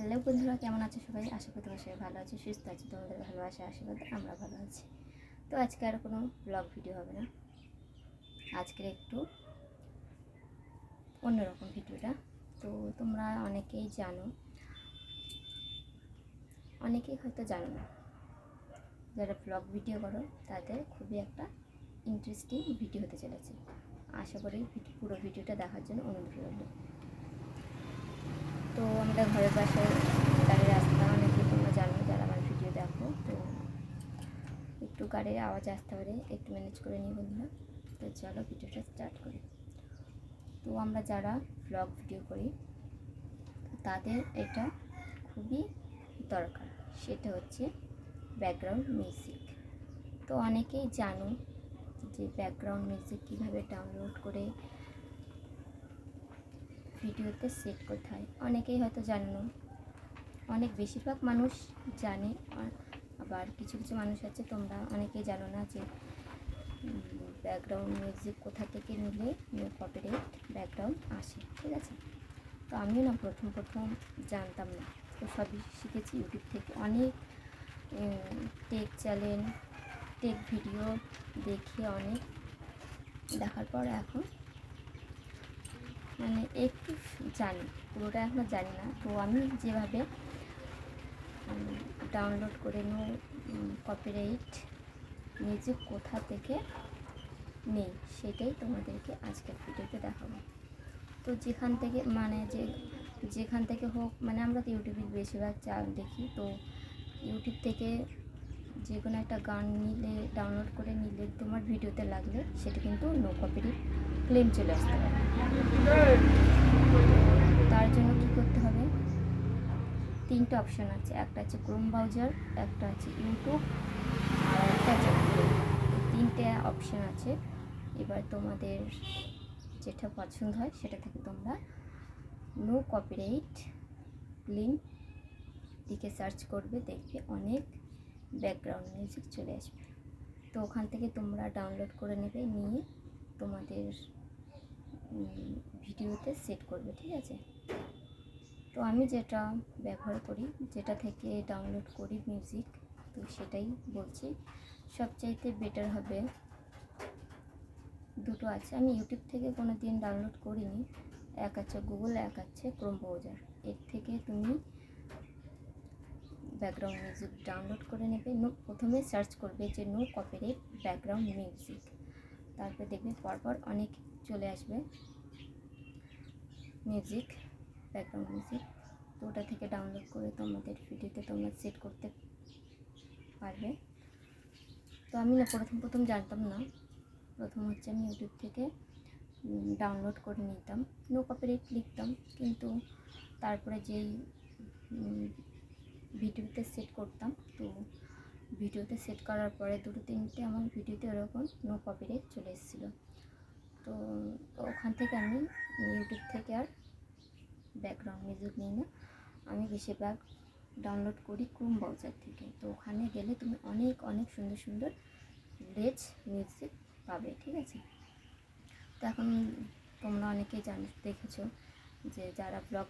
Hello বন্ধুরা, কেমন আছো সবাই? আশা করি তোমার সবাই ভালো আছে, সুস্থ আছে, তোমাদের ভালোবাসা আশীর্বাদ আমরা ভালো আছি। তো আজকে আর কোনো ব্লগ ভিডিও হবে না। আজকের একটু অন্যরকম ভিডিওটা তো তোমরা অনেকেই জানো, অনেকেই হয়তো জানো না, যারা ব্লগ ভিডিও করো, তাদের খুবই একটা ইন্টারেস্টিং ভিডিও হতে চলেছে। আশা করি পুরো ভিডিওটা দেখার জন্য অনুরোধ রইল। আমরা ঘরের পাশে গাড়ির রাস্তা অনেকে তোমরা জানো যারা আমার ভিডিও দেখো, তো একটু গাড়ির আওয়াজ আসতে পারে, একটু ম্যানেজ করে নিই বন্ধুরা। তো চলো ভিডিওটা স্টার্ট করি। তো আমরা যারা ব্লগ ভিডিও করি, তাদের এটা খুবই দরকার। সেটা হচ্ছে ব্যাকগ্রাউন্ড মিউজিক তো অনেকেই জানো যে ব্যাকগ্রাউন্ড মিউজিক কীভাবে ডাউনলোড করে ভিডিওতে সেট করতে হয় অনেকেই হয়তো জানে। না অনেক বেশিরভাগ মানুষ জানে আবার কিছু কিছু মানুষ আছে, তোমরা অনেকেই জানো না যে ব্যাকগ্রাউন্ড মিউজিক কোথা থেকে নিলে কপিরাইট ব্যাকগ্রাউন্ড আসে, ঠিক আছে? তো আমিও না প্রথম প্রথম জানতাম না। তো সবই শিখেছি ইউটিউব থেকে। অনেক টেক চ্যানেল টেক ভিডিও দেখে অনেক দেখার পর এখন মানে একটু জানি পুরোটা এখনও জানি না। তো আমি যেভাবে ডাউনলোড করে নো কপিরাইট মিউজিক কোথা থেকে নেই, সেটাই তোমাদেরকে আজকের ভিডিওতে দেখাবো। তো যেখান থেকে মানে যে, যেখান থেকে হোক মানে আমরা তো ইউটিউবে বেশিরভাগ চাল দেখি, তো ইউটিউব থেকে যে কোনো একটা গান নিলে ডাউনলোড করে নিলে তোমার ভিডিওতে লাগলে, সেটা কিন্তু নো কপিরাইট ক্লেম চলে আসতে পারে। তার জন্য কি করতে হবে? তিনটে অপশন আছে। একটা আছে ক্রোম ব্রাউজার একটা আছে ইউটিউব আর একটা আছে তিনটে অপশন আছে। এবার তোমাদের যেটা পছন্দ হয় সেটা থেকে তোমরা নো কপিরাইট ক্লিন দিকে সার্চ করবে, দেখবে অনেক ব্যাকগ্রাউন্ড মিউজিক চলে আসবে। তো ওখান থেকে তোমরা ডাউনলোড করে নেবে, নিয়ে তোমাদের ভিডিওতে সেট করবে, ঠিক আছে? তো আমি যেটা ব্যবহার করি, যেটা থেকে ডাউনলোড করি মিউজিক তো সেটাই বলছি। সবচাইতে বেটার হবে দুটো আছে। আমি ইউটিউব থেকে কোনো দিন ডাউনলোড করিনি। এক আছে গুগল এক আছে ক্রোম ব্রাউজার এর থেকে তুমি ব্যাকগ্রাউন্ড মিউজিক ডাউনলোড করে নেবে। নো প্রথমে সার্চ করবে যে নো কপিরাইট ব্যাকগ্রাউন্ড মিউজিক তারপরে দেখবে পরপর অনেক চলে আসবে মিউজিক ব্যাকগ্রাউন্ড মিউজিক তো ওটা থেকে ডাউনলোড করে তোমাদের ভিডিওতে তোমরা সেট করতে পারবে। তো আমি না প্রথম প্রথম জানতাম না। প্রথম হচ্ছে আমি ইউটিউব থেকে ডাউনলোড করে নিতাম। নো কপিরাইট লিখতাম, কিন্তু তারপরে যেই ভিডিওতে সেট করতাম, তো ভিডিওতে সেট করার পরে দুটো তিনটে আমার ভিডিওতে ওরকম নো কপিরাইট চলে এসেছিল। তো ওখান থেকে আমি ইউটিউব থেকে আর ব্যাকগ্রাউন্ড মিউজিক নিই না আমি বেশিরভাগ ডাউনলোড করি ক্রোম ব্রাউজার থেকে। তো ওখানে গেলে তুমি অনেক অনেক সুন্দর সুন্দর লেজ মিউজিক পাবে, ঠিক আছে? তো এখন তোমরা অনেকেই জান, দেখেছ যে যারা ব্লগ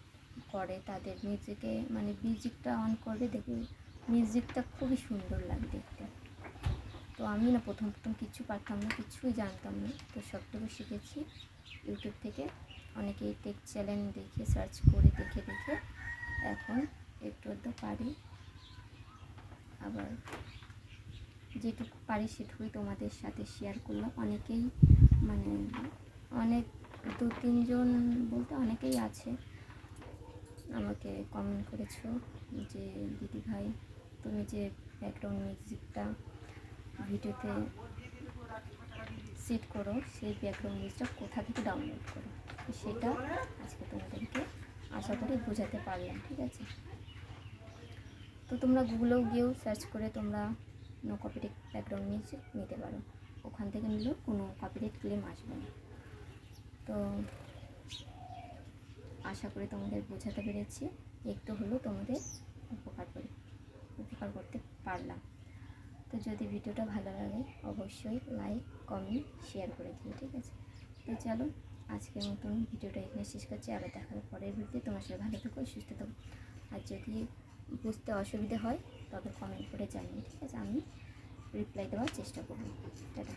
করে তাদের মিউজিকে মানে মিউজিকটা অন করবে দেখবে মিউজিকটা খুবই সুন্দর লাগে দেখতে। তো আমি না প্রথম প্রথম কিছু পারতাম না, কিছুই জানতাম না। তো সবটুকু শিখেছি। ইউটিউব থেকে অনেকেই টেক চ্যানেল দেখে সার্চ করে দেখে দেখে এখন একটু একটু পারি। আবার যেটুকু পারি সেটুকুই তোমাদের সাথে শেয়ার করলাম। অনেকেই মানে অনেক দু, তিনজন বলতে অনেকেই আছে। আমাকে কমেন্ট করেছ যে দিদি ভাই তুমি যে ব্যাকগ্রাউন্ড মিউজিকটা ভিডিওতে সেট করো, সেই ব্যাকগ্রাউন্ড মিউজিকটা কোথা থেকে ডাউনলোড করো? সেটা আজকে তোমাদেরকে আশা করি বোঝাতে পারলাম, ঠিক আছে? তো তোমরা গুগলেও গিয়েও সার্চ করে তোমরা নো কপিরাইট ব্যাকগ্রাউন্ড মিউজিক নিতে পারো। ওখান থেকে নিলেও কোনো কপিরাইট ক্লেম আসবে না। তো আশা করি তোমাদের বোঝাতে পেরেছি। একটু হলেও তোমাদের উপকার করে। উপকার করতে পারলাম। তো যদি ভিডিওটা ভালো লাগে, অবশ্যই লাইক কমেন্ট শেয়ার করে দিও, ঠিক আছে? তো চলো, আজকের মতন ভিডিওটা এখানে শেষ করছি। আবার দেখার পরের ভিডিও তোমার সাথে ভালো থাকো, সুস্থ থাকো। আর যদি বুঝতে অসুবিধা হয়, তবে কমেন্ট করে জানিয়ে ঠিক আছে? আমি রিপ্লাই দেওয়ার চেষ্টা করব। টাটা।